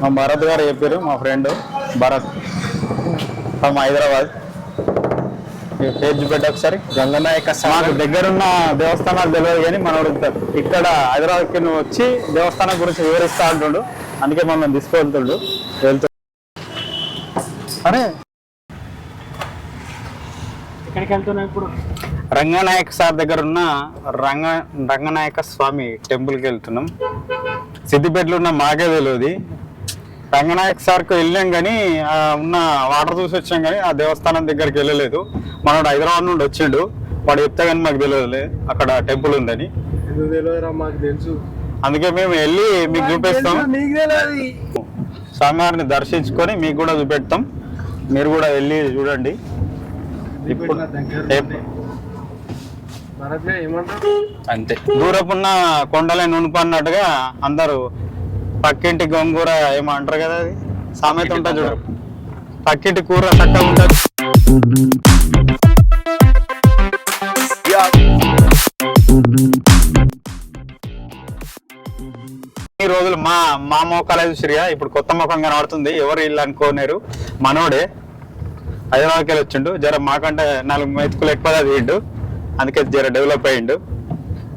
మా భరత్ గారు చెప్పారు మా friend Bharat. From Hyderabad. Page పెట్ట ఒకసారి. గంగనాయక మాకు దగ్గరున్న దేవస్థానాలు తెలియదు కానీ మనోడు ఇక్కడ హైదరాబాద్కి నువ్వు వచ్చి దేవస్థానం గురించి వివరిస్తా అంటుండు. అందుకే మమ్మల్ని తీసుకువెళ్తుండు వెళ్తూ అరే. ఎక్కడికి వెళ్తున్నావు ఇప్పుడు? రంగనాయక సార్ దగ్గర ఉన్న రంగ రంగనాయక స్వామి టెంపుల్కి వెళ్తున్నాం. సిద్దిపేటలో ఉన్న మాకే తెలియదు రంగనాయక సార్కి వెళ్ళాం కానీ ఆ ఉన్న వాటర్ చూసి వచ్చాం కానీ ఆ దేవస్థానం దగ్గరికి వెళ్ళలేదు. మనోడు హైదరాబాద్ నుండి వచ్చిండు. వాడు చెప్తే కానీ మాకు తెలియదులే. అక్కడ టెంపుల్ ఉందని. మాకు తెలుసు. అందుకే మేము వెళ్ళి మీకు చూపిస్తాం. తెలియదు. స్వామివారిని దర్శించుకొని మీకు కూడా చూపెడతాం. మీరు కూడా వెళ్ళి చూడండి. ఇప్పుడు అంతే. దూరపున్న కొండలే నునుపు అన్నట్టుగా అందరూ పక్కింటి గొంగూర ఏమో అంటారు కదా అది? సామెత ఉంటుంది చూడు. పక్కింటి కూర చక్కగా ఉంటుంది. ఈ రోజులు మా మా మోకాలే చూసిరిగా ఇప్పుడు కొత్త ముఖం కనబడుతుంది. ఎవరు ఇల్లు అనుకోనేరు? మనోడే హైదరాబాద్కి వెళ్ళి వచ్చిండు. జర మాకంటే నాలుగు మెతుకులు ఎక్కువ చదివిండు అందుకే జర డెవలప్ అయ్యిండు.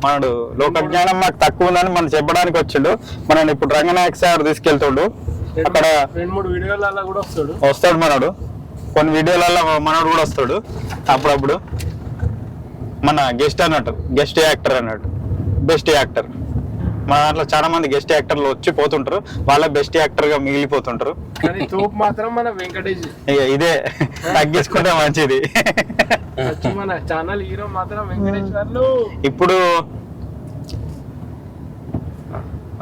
మనడు లోక జ్ఞానం మాకు తక్కువ ఉందని మనం చెప్పడానికి వచ్చిండు. మనం ఇప్పుడు రంగనాయక సార్ తీసుకెళ్తుండు. అక్కడ రెండు మూడు వీడియోలలో కూడా వస్తాడు. వస్తాడు మనడు. కొన్ని వీడియోలలో మనోడు కూడా వస్తాడు. అప్పుడప్పుడు మన గెస్ట్ అన్నట్టు గెస్ట్ యాక్టర్ అన్నట్టు. Best actor. మన దాంట్లో చాలా మంది గెస్ట్ యాక్టర్లు వచ్చి పోతుంటారు. వాళ్ళ బెస్ట్ యాక్టర్గా మిగిలిపోతుంటారు. కానీ తూపు మాత్రం మన వెంకటేష్. ఇక ఇదే తగ్గించుకుంటే మంచిది. వచ్చి మన ఛానల్ హీరో మాత్రం వెంకటేష్ ఇప్పుడు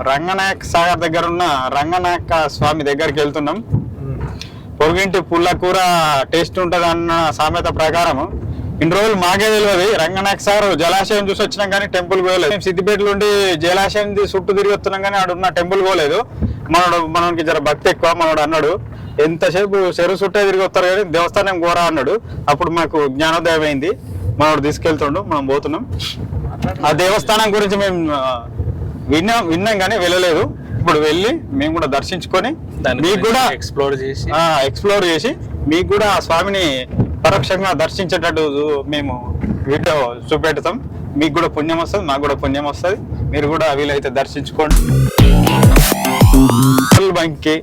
రంగనాయక సాగర్ దగ్గర ఉన్న రంగనాయక స్వామి దగ్గరికి వెళ్తున్నాం. పొరుగింటి పుల్ల కూర టేస్ట్ ఉంటుంది అన్న సామెత ప్రకారం ఇన్ని రోజులు మాకే తెలియదు రంగనాయక సార్ జలాశయం చూసి వచ్చినాం కానీ టెంపుల్ పోలేదు మేము సిద్దిపేటలో ఉండి జలాశయం చుట్టూ తిరిగి వస్తున్నాం కానీ ఆడున్న టెంపుల్ పోలేదు. మనోడు మనకి జర భక్తి ఎక్కువ మనోడు అన్నాడు. ఎంతసేపు చెరువు చుట్టే తిరిగి వస్తారు కానీ దేవస్థానం గోరా అన్నాడు. అప్పుడు మాకు జ్ఞానోదయం అయింది. మనోడు తీసుకెళ్తుండు మనం పోతున్నాం. ఆ దేవస్థానం గురించి మేము విన్నాం విన్నాం కానీ వెళ్ళలేదు. ఇప్పుడు వెళ్ళి మేము కూడా దర్శించుకొని మీకు కూడా ఎక్స్ప్లోర్ చేసి ఎక్స్ప్లోర్ చేసి మీకు కూడా ఆ స్వామిని పరోక్షంగా దర్శించేటట్టు మేము వీడియో చూపెడతాం. మీకు కూడా పుణ్యం వస్తుంది మాకు కూడా పుణ్యం వస్తుంది. మీరు కూడా వీలైతే దర్శించుకోండి. బంకి.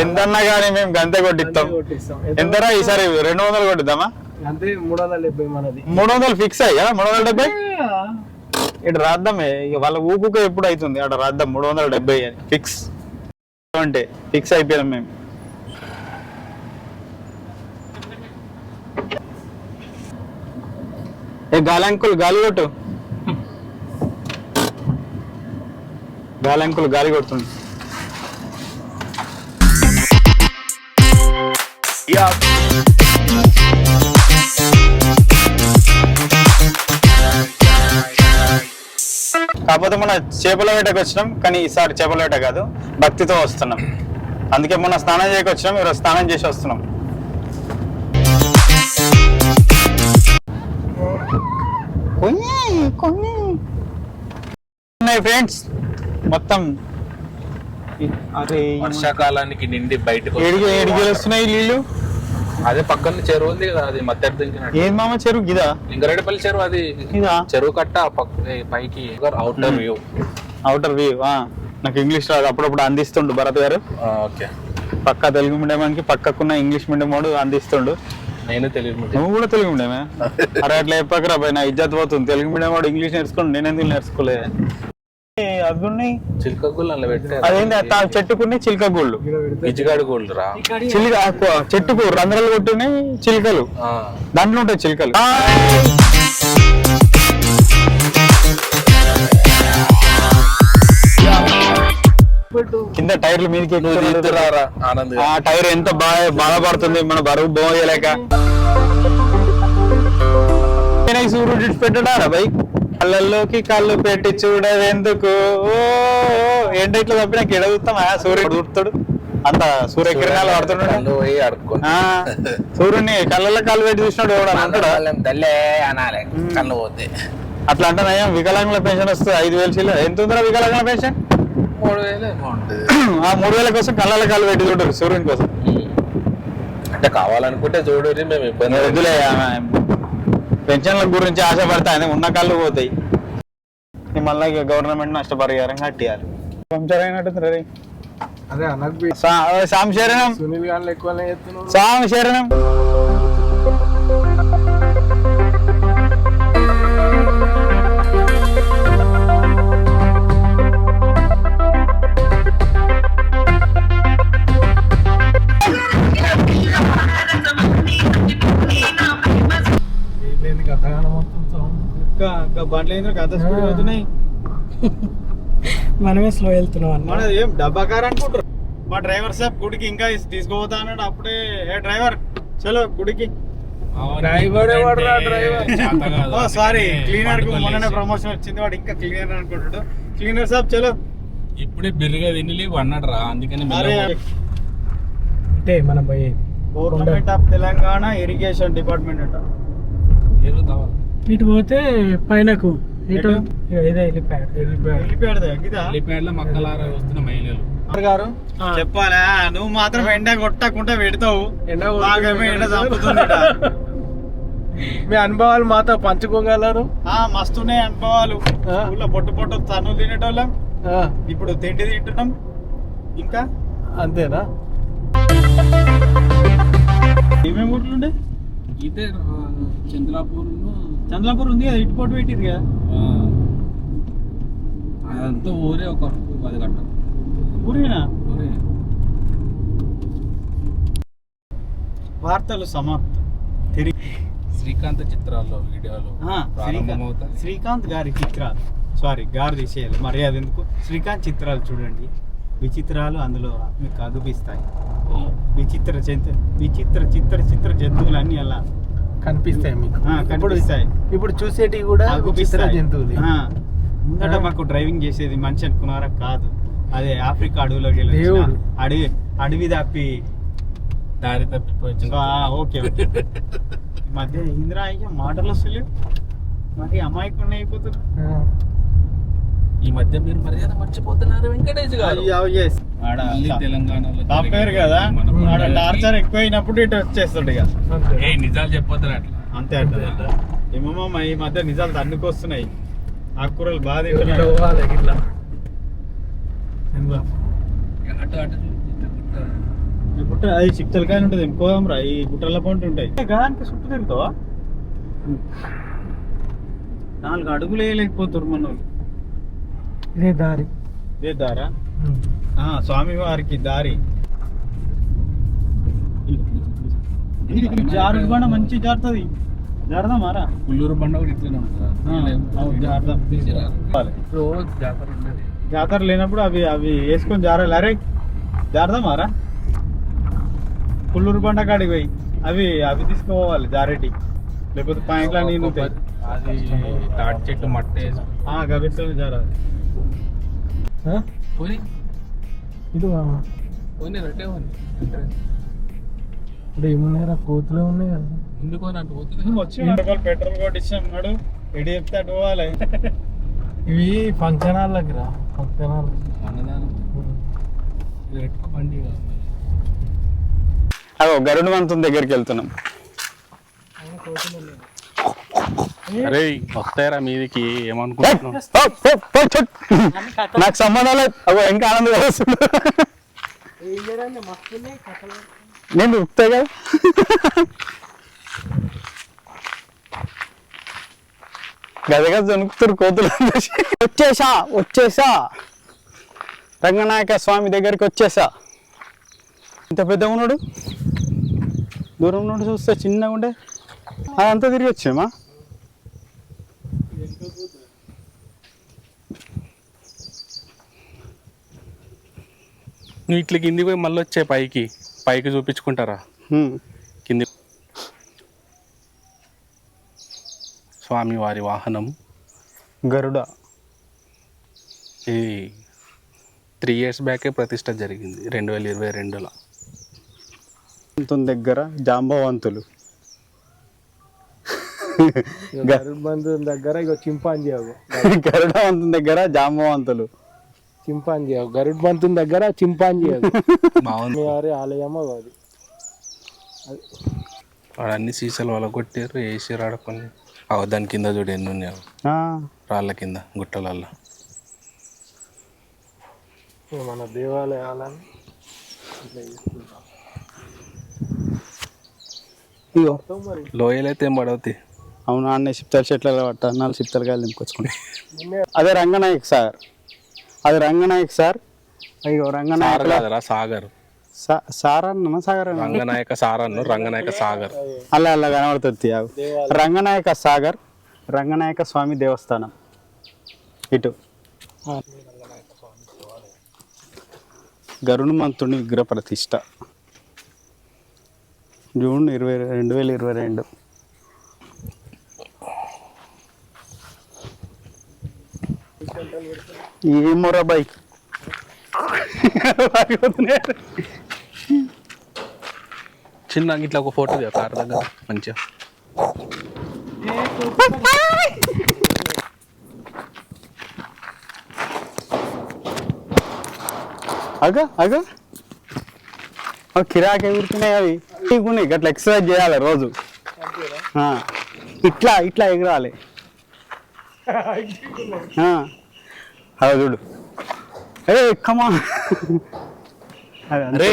ఎంతన్నా కానీ మేము గంతే కొట్టిస్తాం. ఎంతరా ఈసారి రెండు వందలు కొట్టిద్దామా? మూడు వందల ఫిక్స్ అయ్యా? మూడు వందల డెబ్బై? ఇటు రాద్దామే ఇక వాళ్ళ ఊపుకు ఎప్పుడు అవుతుంది అక్కడ రాద్దాం మూడు వందల డెబ్బై అని. ఫిక్స్ అంటే ఫిక్స్ అయిపోయాం మేము. ఏ గాలి గాలి కొట్టు. గాలంకులు గాలి కొడుతుంది. కాకపోతే మన చేపల వేటకు వచ్చినాం కానీ ఈసారి చేపల వేట కాదు భక్తితో వస్తున్నాం. అందుకే మొన్న స్నానం చేయక వచ్చినాం ఈరోజు స్నానం చేసి వస్తున్నాం. ఫ్రెండ్స్ మొత్తం అరే వర్షాకాలానికి నిండి బయటకు ఏడికి ఏడికి వస్తున్నాయి నీళ్ళు? అదే పక్కన చెరువు ఉంది కదా అది మధ్య ఏం మామ చెరువు? గిదా లింగారెడ్డిపల్లి చెరువు అది. చెరువు కట్ట పైకి అవుటర్ వ్యూ అవుటర్ వ్యూ నాకు ఇంగ్లీష్ రాదు. అప్పుడప్పుడు అందిస్తుండు భరత్ గారు. ఓకే. పక్క తెలుగు మీడియం పక్కకున్న ఇంగ్లీష్ మీడియం వాడు అందిస్తుండు. నేను తెలియదు మీకు. నువ్వు కూడా తెలుగు మీడియమే? అరే అట్లా చెప్పకరా భయ్ నా ఇజ్జత్ పోతుంది. తెలుగు మీడియం వాడు ఇంగ్లీష్ నేర్చుకోండి నేను ఎందుకు నేర్చుకోలే? ఉన్నాయి చిలుక గుళ్ళు అలా పెట్టారు. అదేంటి ఆ తా- చెట్టుకుని చిలుక గూళ్ళు? గిజ్జిగాడి గుళ్ళు రా చిలుక చెట్టుకు రంధ్రాలు కొట్టున్నాయి చిలుకలు. ఆ, దాంట్లో ఉంటాయి చిలుకలు. కింద టైర్లు మీదకి ఆ టైర్ ఎంత బాగా బాధపడుతుంది మన బరువు బోయలేక. సూర్యుడు ఇటు పెట్టడా బై. కళ్ళల్లోకి కళ్ళు పెట్టి చూడదెందుకు? ఓ, ఎండ ఇట్లా తప్పినాక ఎడ చూస్తామా? సూర్యుడు చూస్తాడు. అంత సూర్యకిరణాలు పడుతున్నాడు సూర్యుడిని కళ్ళల్లో కళ్ళు పెట్టి చూసినాడు ఎవడు అంటాడా? దల్లే అనాలి. కళ్ళు పోతే. అట్లా అంటే నయం వికలాంగుల పెన్షన్ వస్తుంది ఐదు వేలు ఎంత ఉందిరా వికలాంగుల పెన్షన్? మూడు వేలు ఆ మూడు వేల కోసం కళ్ళ కాళ్ళు పెట్టి చూడరు సూర్యుని కోసం. అంటే కావాలనుకుంటే చూడరు మేము ఇబ్బంది వద్దులే పెన్షన్ల గురించి ఆశపడతా అని ఉన్న కళ్ళు పోతాయి. మళ్ళీ ఇక గవర్నమెంట్ నష్టపరిహారం కట్టియాలి. పంచర్ అయినట్టుంది రే. అదే అనకు సామ్ శరణం సునీల్ గారు ఎక్కువనే చెప్తున్నావు కథ స్పీడ్ అవుతున్నాయి. మనమే స్లో వెళ్తున్నాం అన్న. ఏం డబ్బా కార్ అనుకుంటారు మా డ్రైవర్ సాబ్ గుడికి ఇంకా తీసుకుపోతా అన్నాడు. అప్పుడే ఏ డ్రైవర్ చలో గుడికి. డ్రైవర్ ఎవడురా డ్రైవర్. ఓ సారీ క్లీనర్కు మొన్ననే ప్రమోషన్ వచ్చింది. వాడు ఇంకా క్లీనర్ అనుకుంటాడు. క్లీనర్ సాబ్ చలో. ఇప్పుడే బిర్రుగా తిని అన్నాడు రా అందుకని అంటే మనం పోయేది government of Telangana irrigation department అంట. ఎరుగుతావా ఇటు పోతే పైనకు. ఇటు గారు? చెప్పాలా? నువ్వు మాత్రం ఎండ కొట్టకుండా పెడతావు. ఎండ బాగా ఎండ మీ అనుభవాలు మాతో పంచుకోగలరు? ఆ మస్తున్నాయి అనుభవాలు. ఊళ్ళో పొట్టు పొట్టు తన్నులు తినేటోళ్ళం. ఇప్పుడు తిండి తింటున్నాం. ఇంకా? అంతేనా? ఏమేమి ఊర్లు ఉండే? ఇదే చంద్రాపూర్ చంద్రపూర్ ఉంది కదా ఇటు పొట్టు పెట్టింది కదా. అదంతా ఊరే ఒక పది గంట ఊరేనా? ఊరే. వార్తలు సమాప్తం. తిరిగి శ్రీకాంత్ చిత్రాల్లో వీడియోలో ప్రారంభమవుతాయి. శ్రీకాంత్ గారి చిత్రాలు. సారీ గారు తీసేయాలి మర్యాద ఎందుకు? శ్రీకాంత్ చిత్రాలు చూడండి. విచిత్రాలు అందులో మీకు అగుపిస్తాయి విచిత్ర జంతు విచిత్ర చిత్ర చిత్ర జంతువులు అన్ని అలా కనిపిస్తాయి మీకు. ఇప్పుడు ఇప్పుడు చూసేటివి కూడా విచిత్ర. జంతువులు ఆ, ముందట మాకు డ్రైవింగ్ చేసేది మనిషి అనుకున్నారా? కాదు. అదే ఆఫ్రికా అడవిలోకి వెళ్ళి. అడవి అడవి తప్పి దారి తప్పిపోయి ఓకే మధ్య ఇందిరా అయ్యా మాటలు వస్తలేవు. మరి అమాయకుండా అయిపోతుంది ఈ మధ్య మీరు మర్యాద మర్చిపోతున్నారు వెంకటేష్ గారు? తెలంగాణలో కదా? ఆడ టార్చర్ ఎక్కువైనప్పుడు ఇటు వచ్చేస్తాడు ఇక. ఏ నిజాలు చెప్పొద్దురా అట్లా. అంతే అంట ఏమో ఈ మధ్య నిజాలు తన్నుకొస్తున్నాయి. ఆకుకూరలు బాగా ఇట్లా? అటు గుట్ట అది చిప్తలకాయ ఉంటుంది ఇంకోదాం రా ఈ గుట్టల పంట ఉంటాయి. గానికి చుట్టూ తిరుగుతావా? నాలుగు అడుగులు వేయలేకపోతారు మన వాళ్ళు. ఇదే దారి. ఇదే దారా? ఆ, స్వామి వారికి దారి. జారుడు బండ మంచి జారుతుంది. జారదా మారా? పుల్లూరు బండ కూడా ఇట్లనే ఉంటుంది. జాతర లేనప్పుడు అవి అవి వేసుకొని జారాలి. అరే జారదా మారా? పుల్లూరు బండ కాడికి పోయి అవి అవి తీసుకుపోవాలి జారేటి. లేకపోతే పాయింట్ల నీళ్ళు అది తాటి చెట్టు మట్టి వేసి ఆ గవితో జారాలి? పోయి ఇటు ఇప్పుడు ఏమున్నాయిరా కోతులే ఉన్నాయి కదా. ఎందుకో అటు పోతుంది వచ్చి పెట్రోల్ కొట్టించాం నాడు ఎడి చెప్తే అటు పోవాలి. ఇవి ఫంక్షన్ హాల్లోకి రా. ఫంక్షన్ హాల్ అన్నదానం. ఇది పెట్టుకో బండి కావాలి. అదో గరుడు మంతం దగ్గరికి వెళ్తున్నాం. అరే వస్తాయరా మీదికి ఏమనుకుంటున్నావు? నాకు సంబంధం లేదు. అగో ఇంకా ఆనందం వస్తుంది. నేను ఉక్తా కదా. గదగా జనుకుతారు కోతులు వచ్చేసా వచ్చేసా. రంగనాయక స్వామి దగ్గరికి వచ్చేసా. ఇంత పెద్ద ఉన్నాడు? దూరం నుండి చూస్తే చిన్నగా ఉండే? అదంతా తిరిగి వచ్చామా ఇట్లా కిందికి పోయి మళ్ళీ వచ్చే పైకి పైకి చూపించుకుంటారా? హ్మ్. కింది స్వామి వారి వాహనం. గరుడ. ఇది త్రీ ఇయర్స్ బ్యాకే ప్రతిష్ట జరిగింది రెండు వేల ఇరవై రెండులో. దగ్గర జాంబవంతులు. గరుడ్ దగ్గర ఇక చింపాంజీ గరుడ దగ్గర జాంబవంతులు. చింపాంజీ గరుడ్ బంతుని దగ్గర చింపాంజీ అది బాగుంది. వారి ఆలయమో అది. వాడు అన్ని సీసాలు వాళ్ళ కొట్టారు వేసారు ఆడుకొని అవ దాని కింద చూడు ఎన్ని ఉన్నాయో. ఆ, రాళ్ళ కింద గుట్టలల్లో. మన దేవాలయాలని ఇగో. లోయలు అయితే ఏం పడవుతాయి? అవును అన్న సిప్తల చెట్ల పట్ట నాలుగు సిప్తల కాయలు దింపుకొచ్చుకుంటా. అదే రంగనాయక్ సార్. అది రంగనాయక్ సార్. అయ్యో సార్ రంగనాయక్ కాదరా సాగర్. సార్ అన్న సాగర్ అన్న? రంగనాయక సారన్ను రంగనాయక సాగర్. అలా అలా కనబడుతుంది. రంగనాయక సాగర్ రంగనాయక స్వామి దేవస్థానం. ఇటు. గరుణమంతుని విగ్రహ ప్రతిష్ట. జూన్ ఇరవై రెండు వేల ఇరవై రెండు. ఏమోరా బై చిన్న ఇట్లా ఒక ఫోటో కార్ దగ్గర మంచిగా. అగ అగ. కిరాకి ఎగురుతున్నాయి అవి. ఉన్నాయి గట్లా ఎక్సర్సైజ్ చేయాలి రోజు. ఇట్లా ఇట్లా ఎగరాలి. అదో చూడు. ఏ కమా అరే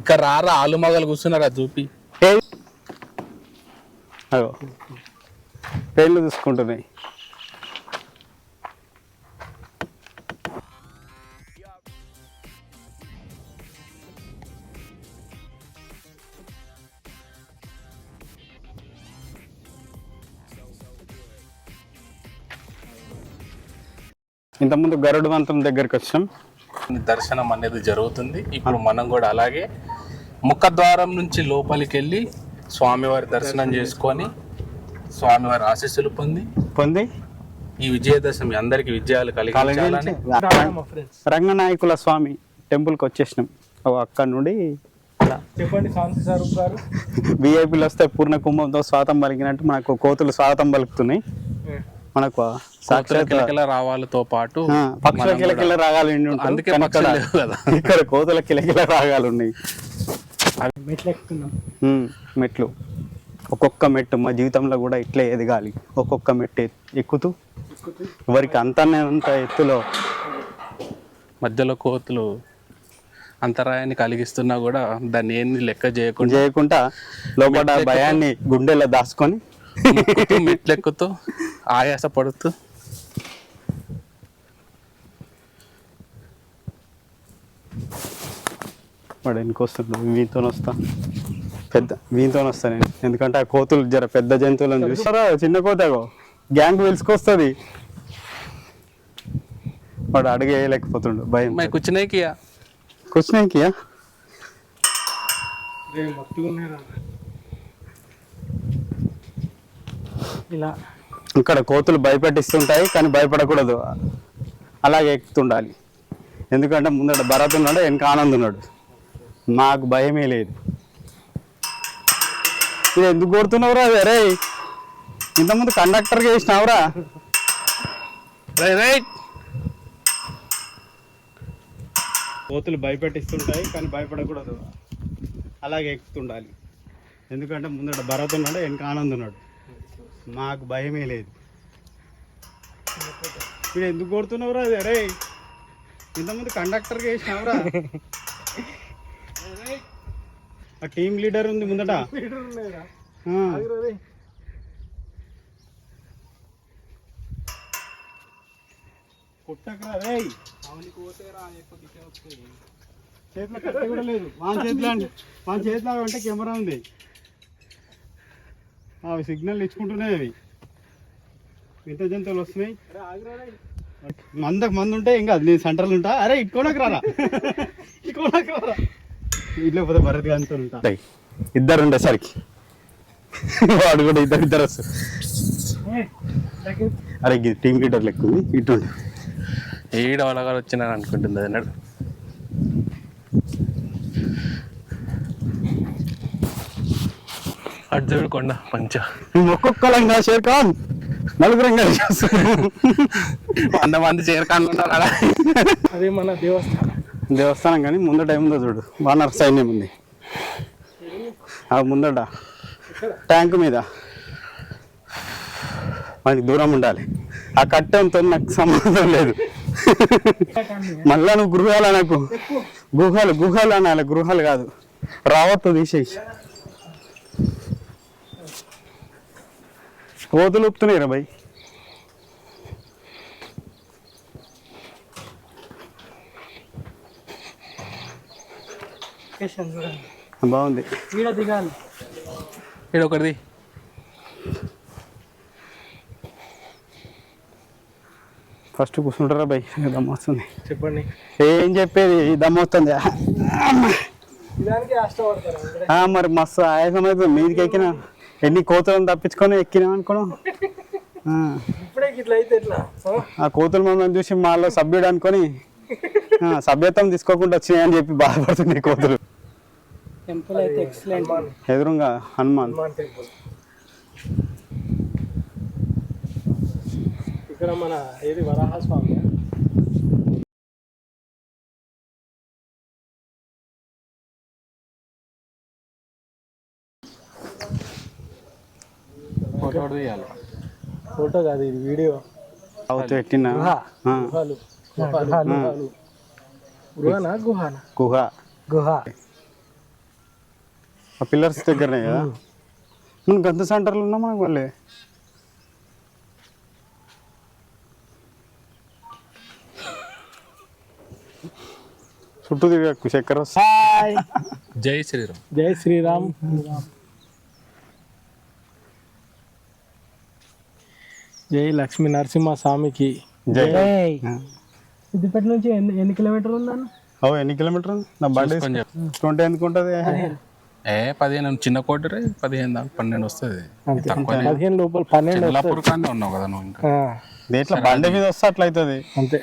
ఇక్కడ రారా ఆలు మగలు కూర్చున్నారా చూపి పేర్లు చూసుకుంటున్నాయి ఇంతకుముందు గరుడు వంతం దగ్గరికి వచ్చినాం దర్శనం అనేది జరుగుతుంది. ఇప్పుడు మనం కూడా అలాగే ముఖద్వారం నుంచి లోపలికి వెళ్ళి స్వామివారి దర్శనం చేసుకొని స్వామివారి ఆశీస్సులు పొంది పొంది ఈ విజయదశమి అందరికి విజయాలు కలిగించాలని రంగనాయకుల స్వామి టెంపుల్కి వచ్చేసినాం. అక్కడ నుండి చెప్పండి శాంతి స్వరూప్ గారు. విఐపీలు వస్తే పూర్ణ కుంభంతో స్వాతం పలికినట్టు మనకు కోతులు స్వాగతం పలుకుతున్నాయి. మనకు సాక్షాత్ కిలకిల రావాలతో పాటు పక్షుల కిలకిల రాగాలు ఎండి ఉంటాయి. అందుకే ఇక్కడ- కోతుల కిలకిల రాగాలు ఉన్నాయి. మెట్లు ఒక్కొక్క మెట్టు మా జీవితంలో కూడా ఇట్లే ఎదగాలి. ఒక్కొక్క మెట్టు ఎక్కుతూ ఎవరికి అంతనే అంత ఎత్తులో మధ్యలో కోతులు అంతరాయాన్ని కలిగిస్తున్నా కూడా దాన్ని ఏంది లెక్క చేయకుండా చేయకుండా లోపల భయాన్ని గుండెలో దాచుకొని మెట్లెక్కుతూ ఆయాస పడుతూ వాడు వెనుకొస్తుండు వీటితో వస్తా. పెద్ద వీటితో వస్తా నేను. ఎందుకంటే ఆ కోతులు జర పెద్ద జంతువులను చూస్తారా? చిన్న కోతగో గ్యాంగ్ పిలుచుకొస్తుంది. వాడు అడుగు వేయలేకపోతుండు భయం. మై కూర్చునేకి కూర్చున్నాకియా రే మత్తుగా ఉన్నారా ఇలా. ఇక్కడ కోతులు భయపెట్టిస్తుంటాయి కానీ భయపడకూడదు. అలాగే ఎక్కుతుండాలి ఎందుకంటే ముందట భరత్ ఉన్నాడు వెనక ఆనంద్ ఉన్నాడు. మాకు భయమే లేదు. ఇది ఎందుకు కొడుతున్నావురా? అరే ఇంతకుముందు కండక్టర్గా వేసినావురా. రైట్ కోతులు భయపెట్టిస్తుంటాయి కానీ భయపడకూడదు. అలాగే ఎక్కుతుండాలి ఎందుకంటే ముందట భరత్ ఉన్నాడు వెనక ఆనంద్ ఉన్నాడు. మాకు భయమే లేదు. మీరు ఎందుకు కొడుతున్నావురా అది అరే ఇంతకుముందు కండక్టర్గా వేసినావురా. ఆ టీం లీడర్ ఉంది ముందట. రే. కొట్టకురా చేతిలో కట్టె కూడా లేదు. వాన్ చేతిలో వాన్ చేతిలో అంటే కెమెరా ఉంది. అవి సిగ్నల్ ఇచ్చుకుంటున్నాయి అవి. వింత జంతువులు వస్తున్నాయి. మందకు మంది ఉంటే ఏం కాదు నేను సెంటర్లు ఉంటా. అరే ఇట్టుకోనకు రారా? ఇట్టుకోనకు రారా? ఇట్లా పోతే భరత్ గారితో ఉంటా. ఇద్దరు ఉండేసరికి వాడు కూడా ఇద్దరు ఇద్దరు వస్తారు. అరే ఇది టీం లీడర్ లెక్క ఉంది. ఇటు ఉండు. ఈడ వాళ్ళగా వచ్చినాను అనుకుంటుంది అన్నాడు. అటు చూడు కొండ పంచ ఒక్కొక్కలంగా షేర్ ఖాన్ నలుగురం కలిసి వస్తున్నాం. వంద మంది చేరకానుకుంటారా అదే మన దేవస్థానం. దేవస్థానం కానీ ముందట ఏముందో చూడు. వానర సైన్యం ఉంది. ఆ ముందట ట్యాంక్ మీద మనకి దూరం ఉండాలి. ఆ కట్టంతో నాకు సంబంధం లేదు. మళ్ళా నువ్వు గృహాలు నాకు గుహాలు గుహాలు అనాలి. గృహాలు కాదు. రావత్తు తీసేయి. కోతులు రా భయ్ బాగుంది. ఈడ దిగాలి. ఇక్కడ ఒకటిది. ఫస్ట్ కూర్చుంటారా భయ్ దమ్మ వస్తుంది. చెప్పండి. ఏం చెప్పేది? దమ్మ వస్తుంది. మరి మస్తు ఆయాసం అవుతుంది. మీదికి ఎక్కిన. ఎన్ని కోతులను తప్పించుకొని ఎక్కినాం అనుకోవడం ఆ, కోతులు మమ్మల్ని చూసి మాలో సభ్యుడు అనుకొని సభ్యత్వం తీసుకోకుండా వచ్చినాయని చెప్పి బాధపడుతుంది ఈ కోతులు. టెంపుల్ అయితే ఎక్సలెంట్ ఎదురుగా హనుమాన్. ఇక్కడ మన ఏది వరాహ ఫోటో తీయాలి. ఫోటో కాదు ఇది వీడియో. అవుతూ పెట్టిన? గుహాలు. గుహాలు. గుహనా? గుహానా? గుహ. గుహ. ఆ పిల్లర్స్ దగ్గరనే కదా? మనం గంత సెంటర్లో ఉన్నాం మనకు వాళ్ళే చుట్టూ తిరగకు చక్కెర. జై శ్రీరామ్. జై శ్రీరామ్. జై లక్ష్మీ నరసింహ స్వామికి జై. సిద్దిపేట నుంచి ఎన్ని ఎన్ని కిలోమీటర్లు ఉందన్న ఓ ఎన్ని కిలోమీటర్ ఉంది? నా బండి. ట్వంటీ ఎందుకు ఉంటుంది? ఏ పదిహేను చిన్న కోటరే పదిహేను దాకా పన్నెండు వస్తుంది. పదిహేను లోపల పన్నెండు చెల్లాపూర్ కానీ ఉన్నావు కదా నువ్వు ఇంకా. దేంట్లో బండి మీద వస్తే అట్లా అవుతుంది అంతే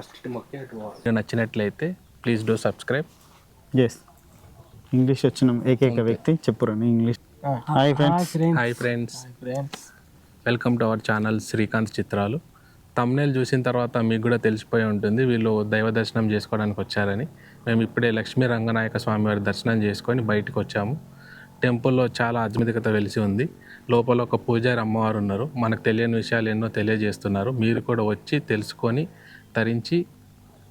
వీడియో నచ్చినట్లయితే please do subscribe. Yes English వచ్చిన ఏకైక వ్యక్తి చెప్పురా English hi friends hi friends friends welcome to our channel Srikanth Chitralu thumbnail చూసిన తర్వాత మీకు కూడా తెలిసిపోయి ఉంటుంది వీళ్ళు దైవ దర్శనం చేసుకోవడానికి వచ్చారని. మేము ఇప్పుడే లక్ష్మీ రంగనాయక స్వామి వారి దర్శనం చేసుకొని బయటకు వచ్చాము. టెంపుల్లో చాలా ఆధ్యాత్మికత వెలిసి ఉంది. లోపల ఒక పూజారి అమ్మవారు ఉన్నారు. మనకు తెలియని విషయాలు ఎన్నో తెలియజేస్తున్నారు. మీరు కూడా వచ్చి తెలుసుకొని తరించి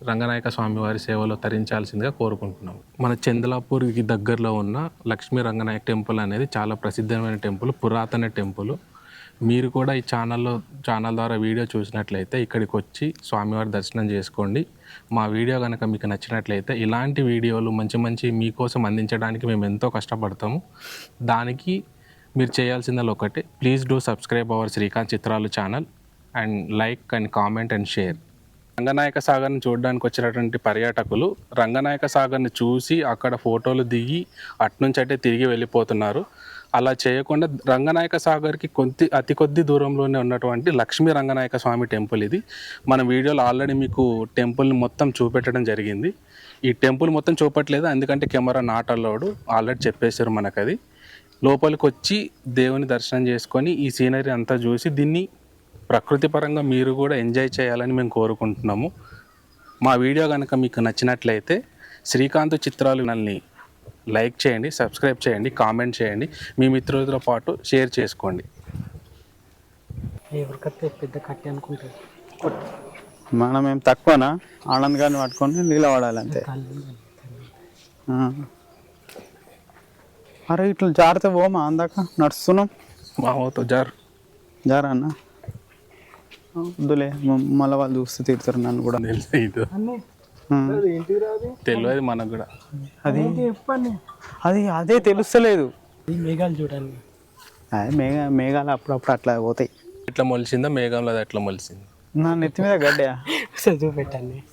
రంగనాయక స్వామి వారి సేవలో తరించాల్సిందిగా కోరుకుంటున్నాం. మన చందలాపూర్కి దగ్గరలో ఉన్న లక్ష్మీ రంగనాయక టెంపుల్ అనేది చాలా ప్రసిద్ధమైన టెంపుల్ పురాతన టెంపుల్. మీరు కూడా ఈ ఛానల్లో ఛానల్ ద్వారా వీడియో చూసినట్లయితే ఇక్కడికి వచ్చి స్వామివారి దర్శనం చేసుకోండి. మా వీడియో కనుక మీకు నచ్చినట్లయితే ఇలాంటి వీడియోలు మంచి మంచి మీకోసం అందించడానికి మేము ఎంతో కష్టపడతాము. దానికి మీరు చేయాల్సిందల్లా ఒకటే. Please do subscribe our Srikanth Chitralu channel and like and comment and share. Ranganayaka సాగర్ని చూడడానికి వచ్చినటువంటి పర్యాటకులు రంగనాయక సాగర్ని చూసి అక్కడ ఫోటోలు దిగి అట్నుంచి అంటే తిరిగి వెళ్ళిపోతున్నారు. అలా చేయకుండా రంగనాయక సాగర్కి కొద్ది అతి కొద్ది దూరంలోనే ఉన్నటువంటి లక్ష్మీ రంగనాయక స్వామి టెంపుల్ ఇది. మన వీడియోలో ఆల్రెడీ మీకు టెంపుల్ని మొత్తం చూపెట్టడం జరిగింది. ఈ టెంపుల్ మొత్తం చూపట్లేదు ఎందుకంటే కెమెరా నాట్ ఆల్రెడీ చెప్పేశారు మనకది. అది లోపలికి వచ్చి దేవుని దర్శనం చేసుకొని ఈ సీనరీ అంతా చూసి దీన్ని ప్రకృతి పరంగా మీరు కూడా ఎంజాయ్ చేయాలని మేము కోరుకుంటున్నాము. మా వీడియో కనుక మీకు నచ్చినట్లయితే శ్రీకాంత్ చిత్రాలు నల్ని లైక్ చేయండి సబ్స్క్రైబ్ చేయండి కామెంట్ చేయండి మీ మిత్రులతో పాటు షేర్ చేసుకోండి. పెద్ద కట్టి అనుకుంటారు? మనం ఏం తక్కువనా? ఆనంద్ గారిని పట్టుకొని నీళ్ళ పడాలి అంతే ఆ. అరే ఇట్లా జాగ్రత్త పోమా? అందాక నడుస్తున్నాం. మామతో జార్. జారా అన్న? వద్దులే మళ్ళీ వాళ్ళు చూస్తే తిడతారు నన్ను కూడా. తెలియదు మనకు కూడా. అది చెప్పండి? అది అదే తెలుస్తలేదు. మేఘాలు చూడండి. అదే మేఘ మేఘాలు అప్పుడప్పుడు అట్లా పోతాయి. ఇట్లా మొలిసిందా మేఘంలో అది ఎట్లా మొలిసింది. నా నెత్తి మీద గడ్డ చూపెట్టండి.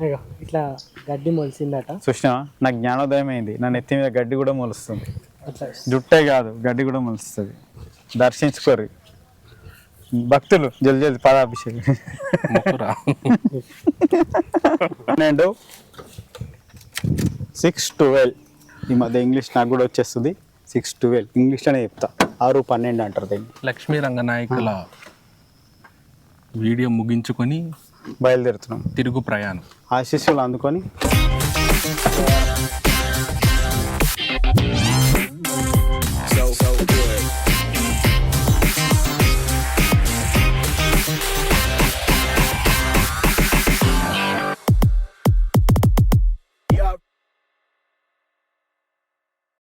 అయ్యో ఇట్లా గడ్డి మొలిసిందట. చూసినా నాకు జ్ఞానోదయం అయింది. నా నెత్తి మీద గడ్డి కూడా మొలుస్తుంది. అట్లా. జుట్టే కాదు గడ్డి కూడా మొలుస్తుంది. దర్శించుకోరు. భక్తులు. జల్ది జల్ది పాదాభిషేకం పన్నెండు సిక్స్ ట్వెల్వ్. ఈ మధ్య ఇంగ్లీష్ నాకు కూడా వచ్చేస్తుంది. Six twelve. ఇంగ్లీష్లోనే చెప్తా. ఆరు పన్నెండు అంటారు దీన్ని. లక్ష్మీ రంగనాయకుల వీడియో ముగించుకొని బయలుదేరుతున్నాం. తిరుగు ప్రయాణం. ఆశీస్సులు అందుకొని.